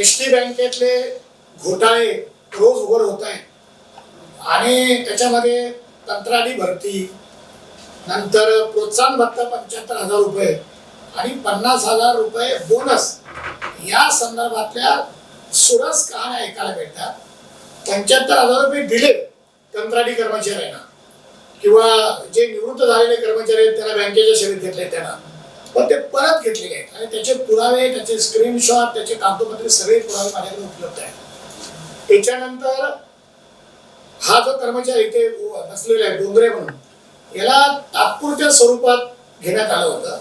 S T बँकेतले घोटाळे रोज उघड होत आहेत. आणि त्याच्यामध्ये कंत्राटी भरती नंतर प्रोत्साहन भत्ता पंच्याहत्तर हजार रुपये आणि पन्नास हजार रुपये बोनस या संदर्भातल्या सुरस कहाण्या ऐकायला भेटतात. पंच्याहत्तर हजार रुपये दिले कंत्राटी कर्मचाऱ्यांना किंवा जे निवृत्त झालेले कर्मचारी आहेत त्यांना बँकेच्या सेवेत घेतले त्यांना. पण ते परत घेतलेले आहेत आणि त्याचे पुरावे त्याचे स्क्रीनशॉट त्याचे कागदपत्रे सगळे पुरावे माझ्याकडे उपलब्ध आहेत. त्याच्यानंतर हा जो कर्मचारी इथे बसलेला आहे डोंगरे म्हणून याला तात्पुरत्या स्वरूपात घेण्यात आलं होतं.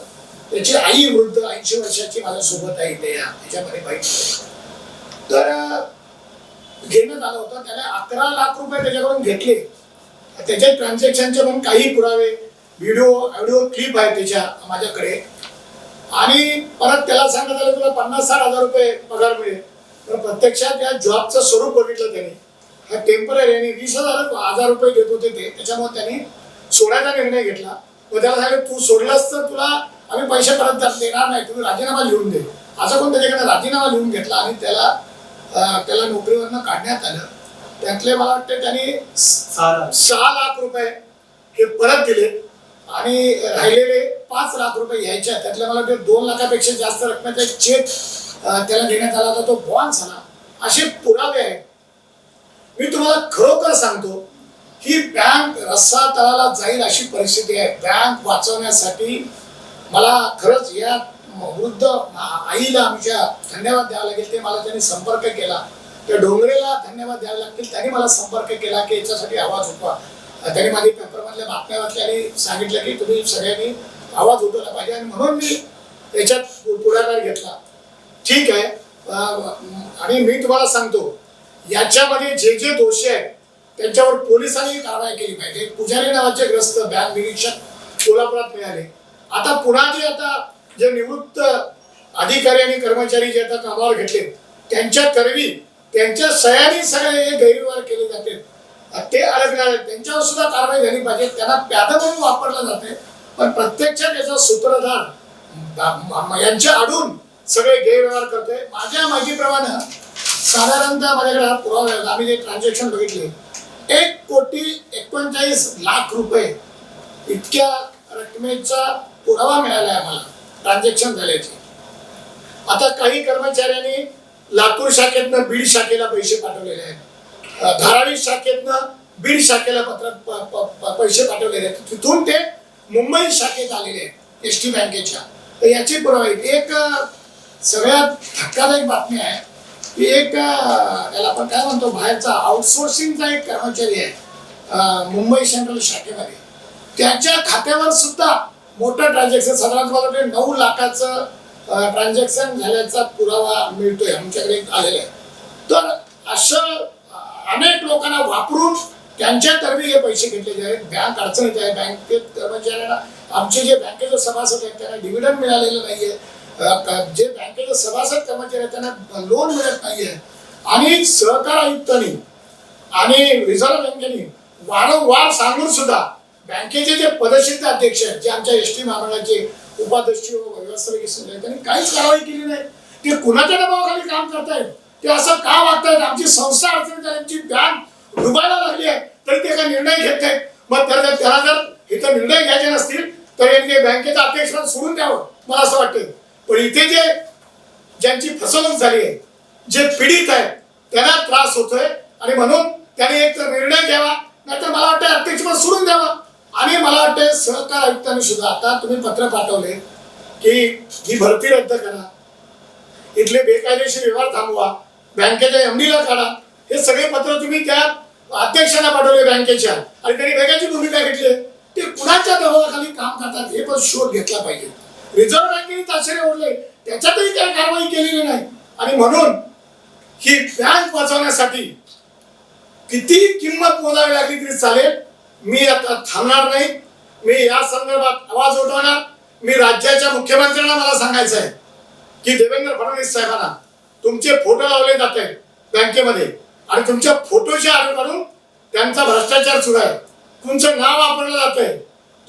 त्याची आई वृद्ध ऐंशी वर्षाची माझ्या सोबत आहे इथे या त्याच्यामध्ये बाईक तर घेण्यात आलं होतं. त्याने अकरा लाख रुपये त्याच्याकडून घेतले. त्याचे ट्रान्झॅक्शनचे पण काही पुरावे व्हिडिओ ऑडिओ क्लिप आहे त्याच्या माझ्याकडे. आणि परत त्याला सांगण्यात आलं तुला पन्नास साठ हजार रुपये पगार मिळेल. पण प्रत्यक्षात या जॉबचं स्वरूप बघितलं त्यांनी. हा टेंपररी आणि वीस हजार हजार रुपये देत होते ते. त्याच्यामुळे त्यांनी सोडायचा निर्णय घेतला. व त्याला सांगितलं तू सोडलंस तर तुला आम्ही पैसे परत देणार नाही. तुम्ही राजीनामा लिहून दे. असं कोण त्याच्याकडे राजीनामा लिहून घेतला आणि त्याला त्याला नोकरीवरनं काढण्यात आलं. त्यातले मला वाटतं त्यांनी सहा लाख रुपये हे परत दिले. आणि राहिलेले पाच लाख घ्यायचे यायच्या त्यातले मला ते दोन लाखापेक्षा जास्त रकमेचा एक चेक त्याला देण्यात आला होता. तो बॉन्ड झाला. असे पुरावे आहेत. मी तुम्हाला खरोखर सांगतो ही बँक रस्सा तळाला जाईल अशी परिस्थिती आहे. बँक वाचवण्यासाठी मला खरंच या वृद्ध आईला आमच्या धन्यवाद द्यावा लागेल. ते मला त्यांनी संपर्क केला. त्या डोंगरेला धन्यवाद द्यावे लागतील. त्यांनी मला संपर्क केला की याच्यासाठी आवाज उठवा. त्यांनी माझी पेपरमधल्या बातम्या वाचल्या आणि सांगितलं की तुम्ही सगळ्यांनी आवाज उठवला पाहिजे. आणि म्हणून मी याच्यात पु- पुढाकार घेतला. ठीक आहे. आणि मी तुम्हाला सांगतो याच्यामध्ये जे जे दोषी आहेत त्यांच्यावर पोलिसांनी कारवाई केली पाहिजे. पुजारी नावाचे ग्रस्त बँक निरीक्षक कोल्हापुरात मिळाले. आता पुन्हा जे आता जे निवृत्त अधिकारी आणि कर्मचारी जे आता कामावर घेतले त्यांच्या करवी त्यांच्या सह्याने सगळे हे गैरव्यवहार केले जाते ते अडकणार त्यांच्यावर सुद्धा कारवाई झाली पाहिजे. त्यांना प्यादं म्हणून वापरलं जाते. पण प्रत्यक्षात याचा सूत्रधार यांच्या आडून सगळे गैरव्यवहार करतोय माझ्या माहितीप्रमाणे साधारणतः माझ्याकडे हा पुरावा आम्ही जे ट्रान्झॅक्शन बघितले एक कोटी एकोणचाळीस लाख रुपये इतक्या रकमेचा पुरावा मिळाला आहे आम्हाला ट्रान्झॅक्शन झाल्याचे. आता काही कर्मचाऱ्यांनी लातूर शाखेतनं बीड शाखेला पैसे पाठवलेले आहेत. धारावी शाखेतनं बीड शाखेला पत्र प- प- पैसे पाठवलेले आहेत तिथून ते मुंबई शाखेत आलेले आहेत एस टी बँकेच्या. तर याची पुरावे आहेत. एक सगळ्यात धक्कादायक बातमी आहे की एक याला त्याला आपण काय म्हणतो बाहेरचा आउटसोर्सिंगचा एक कर्मचारी आहे मुंबई सेंट्रल शाखेमध्ये. त्याच्या खात्यावर सुद्धा मोठं ट्रान्झॅक्शन साधारण मला नऊ लाखाचं ट्रान्झॅक्शन झाल्याचा पुरावा मिळतोय आमच्याकडे आलेला आहे. तर असं अनेक लोकांना वापरून त्यांच्यातर्फे हे पैसे घेतलेले आहेत बँक अडचणीत आहे. बँकेत कर्मचाऱ्यांना आमचे जे बँकेचे सभासद आहेत त्यांना डिव्हिडंड मिळालेलं नाहीये. जे बँकेचे सभासद कर्मचारी आहेत त्यांना लोन मिळत नाहीये. आणि सहकार आयुक्तांनी आणि रिझर्व्ह बँकेने वारंवार सांगून सुद्धा बँकेचे जे पदसिद्ध अध्यक्ष आहेत जे आमच्या एस टी महामंडळाचे उपाध्यक्ष व व्यवस्थापकीय संघ आहेत त्यांनी काहीच कारवाई केली नाही. ते कुणाच्या दबावाखाली काम करतायत? ते असं का वागतायत? आमची संस्था अडचणीत आहे आमची बँक डुबायला लागली आहे. तरी ते काय निर्णय घेत नाहीत. मग तर जर त्याला जर इथं निर्णय घ्यायचे नसतील तर यांनी बँकेचं अध्यक्ष सोडून द्यावं मला असं वाटतं. पण इथे जे ज्यांची फसवणूक झाली आहे जे पीडित आहेत त्यांना त्रास होतोय. आणि म्हणून त्याने एक तर निर्णय घ्यावा नाहीतर मला वाटतं अध्यक्षपद सोडून द्यावा. आणि मला वाटतं सहकार आयुक्तांनी सुद्धा आता तुम्ही पत्र पाठवले की ही भरती रद्द करा. इथले बेकायदेशीर व्यवहार थांबवा. बँकेच्या एमडीला काढा. हे सगळे पत्र तुम्ही त्या अध्यक्षांना पाठवले बँकेच्या. आणि त्यांनी वेगाची भूमिका घेतली. ते कुणाच्या दबावाखाली काम करतात हे पण शोध घेतला पाहिजे. रिझर्व्ह बँकेने ताशेरे ओढले. त्याच्यातही काही कारवाई केलेली नाही. आणि म्हणून ही बँक वाचवण्यासाठी किती किंमत मोजावी लागली तरी चालेल. मी आता थांबणार नाही. मी या संदर्भात आवाज उठवणार. मी राज्याच्या मुख्यमंत्र्यांना मला सांगायचं आहे की देवेंद्र फडणवीस साहेबांना तुमचे फोटो लावले जात आहेत बँकेमध्ये. आणि तुमच्या फोटोच्या आधारावरून त्यांचा भ्रष्टाचार सुरू आहे. तुमचं नाव वापरलं जात आहे.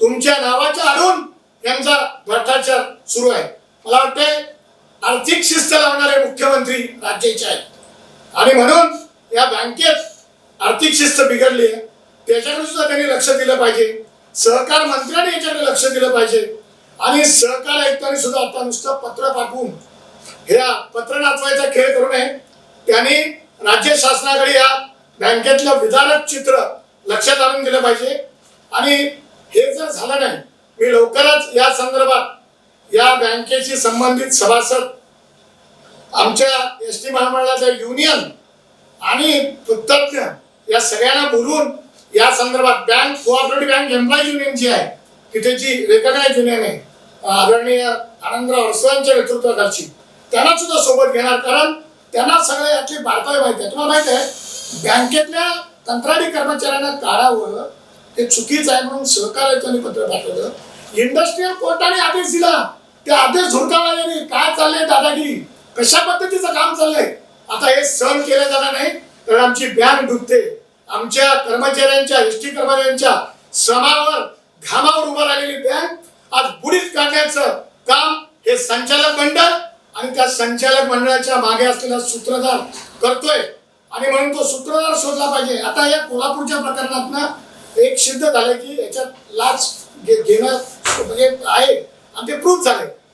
तुमच्या नावाच्या आडून त्यांचा भ्रष्टाचार सुरू आहे. मला वाटतंय आर्थिक शिस्त लावणारे मुख्यमंत्री राज्याचे आहेत. आणि म्हणून या बँकेत आर्थिक शिस्त बिघडली आहे. त्याच्याकडे सुद्धा त्यांनी लक्ष दिलं पाहिजे. सहकार मंत्र्यांनी याच्याकडे लक्ष दिलं पाहिजे. आणि सहकार आयुक्तांनी सुद्धा आता नुसतं पत्र पाठवून ह्या पत्र नाचवायचा खेळ करू नये. त्यांनी राज्य शासनाकडे या बँकेतलं विधानक चित्र लक्षात आणून दिलं पाहिजे. आणि हे जर झालं नाही मी लवकरच या संदर्भात या बँकेशी संबंधित सभासद आमच्या एस टी महामंडळाचं युनियन आणि तज्ज्ञ या सगळ्यांना बोलून या संदर्भात bank cooperative bank employee union जी आहे तिथे जी रेकग्नाइज युनियन आहे आदरणीय आनंदराव अडसवांच्या नेतृत्वाखालची त्यांना सुद्धा सोबत घेणार. कारण त्यांना सगळे यातले बारकावे माहिती आहे. तुम्हाला माहिती आहे बँकेतल्या कंत्राटी कर्मचाऱ्यांना काढावं ते चुकीचं आहे म्हणून सहकार्याचं पत्र पाठवलं. इंडस्ट्रीयल कोर्टाने आदेश दिला. ते आदेश झुडकावला यांनी. काय चाललंय दादागिरी? कशा पद्धतीचं काम चाललंय? आता हे सहन केलं जाणार नाही तर आमची बँक डुबते आमच्या कर्मचाऱ्यांच्या एस टी कर्मचाऱ्यांच्या श्रमावर घामावर उभं राहिलेली बँक आज बुडीत काढण्याचं काम हे संचालक मंडळ आणि त्या संचालक मंडळाच्या मागे असलेला सूत्रधार करतोय. आणि म्हणून तो सूत्रधार शोधला पाहिजे. आता या कोल्हापूरच्या प्रकरणात ना एक सिद्ध झालं की याच्यात लाच घे- घेणं म्हणजे आहे. आणि ते प्रूफ झाले